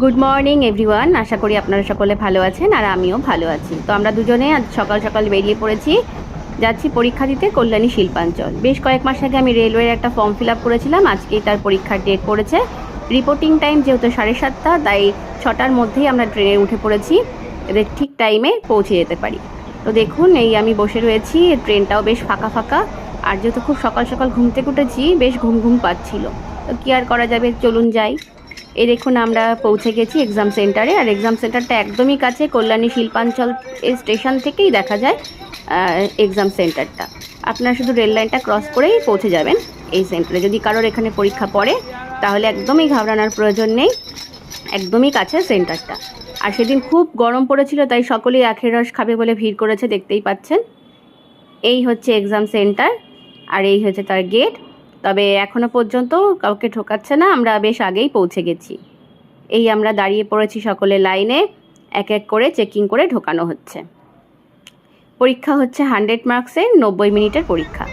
Good morning everyone আশা করি আপনারা সকলে ভালো আছেন আর আমিও ভালো আছি। তো আমরা দুজনে আজ সকাল সকাল বেরিয়ে পড়েছি। যাচ্ছি পরীক্ষা দিতে কল্যাণী শিল্পাঞ্চল। বেশ কয়েক মাস আগে আমি রেলওয়ের একটা ফর্ম ফিল আপ করেছিলাম। আজকেই তার পরীক্ষার ডেট পড়েছে। রিপোর্টিং টাইম যেহেতু সাড়ে সাতটা, তাই ছটার মধ্যেই আমরা ট্রেনে উঠে পড়েছি। এদের ঠিক টাইমে পৌঁছে যেতে পারি। তো দেখুন, এই আমি বসে রয়েছি। ট্রেনটাও বেশ ফাঁকা ফাঁকা। আর যেহেতু খুব সকাল সকাল ঘুম থেকে উঠেছি, বেশ ঘুম ঘুম পাচ্ছিল। তো কী আর করা যাবে? চলুন যাই। এই দেখুন, আমরা পৌঁছে গেছি এক্সাম সেন্টারে আর এক্সাম সেন্টারটা একদমই কাছে, কল্যাণী শিল্পাঞ্চল স্টেশন থেকেই দেখা যায় এক্সাম সেন্টারটা আপনারা শুধু রেল লাইনটা ক্রস করেই পৌঁছে যাবেন এই সেন্টারে যদি কারোর এখানে পরীক্ষা পড়ে, তাহলে একদমই ঘাবড়ানোর প্রয়োজন নেই। একদমই কাছে সেন্টারটা আর সেদিন খুব গরম পড়েছিল, তাই সকলেই আখের রস খাবে বলে ভিড় করেছে, দেখতেই পাচ্ছেন। এই হচ্ছে এক্সাম সেন্টার আর এই হচ্ছে তার গেট তবে এখনও পর্যন্ত কাউকে ঠোকাচ্ছে না, আমরা বেশ আগেই পৌঁছে গেছি। এই আমরা দাঁড়িয়ে পড়েছি সকলে লাইনে, এক এক করে চেকিং করে ঢোকানো হচ্ছে। পরীক্ষা হচ্ছে হান্ড্রেড মার্কসের নব্বই মিনিটের পরীক্ষা।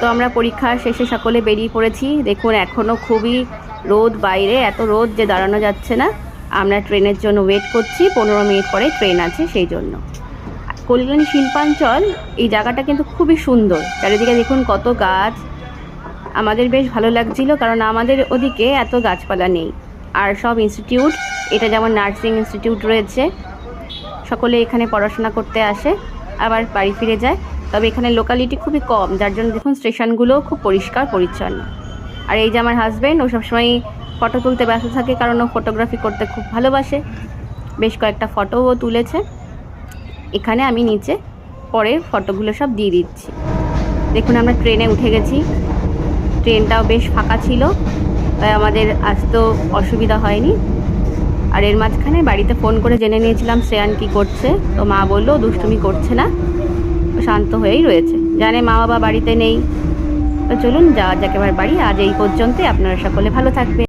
তো আমরা পরীক্ষার শেষে সকলে বেরিয়ে পড়েছি। দেখুন এখনও খুবই রোদ বাইরে, এত রোদ যে দাঁড়ানো যাচ্ছে না। আমরা ট্রেনের জন্য ওয়েট করছি, পনেরো মিনিট পরে ট্রেন আছে সেই জন্য। কল্যাণী শিল্পাঞ্চল, এই জায়গাটা কিন্তু খুবই সুন্দর। চারিদিকে দেখুন কত গাছ আমাদের বেশ ভালো লাগছিল, কারণ আমাদের ওদিকে এত গাছপালা নেই। আর সব ইনস্টিটিউট এটা যেমন নার্সিং ইনস্টিটিউট রয়েছে, সকলে এখানে পড়াশোনা করতে আসে, আবার বাড়ি ফিরে যায়। তবে এখানে লোকালিটি খুবই কম, যার জন্য দেখুন স্টেশনগুলোও খুব পরিষ্কার, পরিচ্ছন্ন। আর এই যে আমার হাজব্যান্ড ও সবসময় ফটো তুলতে ব্যস্ত থাকে, কারণ ও ফটোগ্রাফি করতে খুব ভালোবাসে। বেশ কয়েকটা ফটোও তুলেছে। এখানে আমি নিচে পরে ফটোগুলো সব দিয়ে দিচ্ছি। দেখুন আমরা ট্রেনে উঠে গেছি। ট্রেনটাও বেশ ফাঁকা ছিল, তাই আমাদের আসতেও অসুবিধা হয়নি। আর এর মাঝখানে বাড়িতে ফোন করে জেনে নিয়েছিলাম শ্রেয়ান কি করছে, তো মা বলল, দুষ্টুমি করছে না শান্ত হয়েই রয়েছে। জানে মা বাবা বাড়িতে নেই। তো চলুন, যাওয়া যাক এবার বাড়ি। আজ এই পর্যন্তই। আপনারা সকলে ভালো থাকবে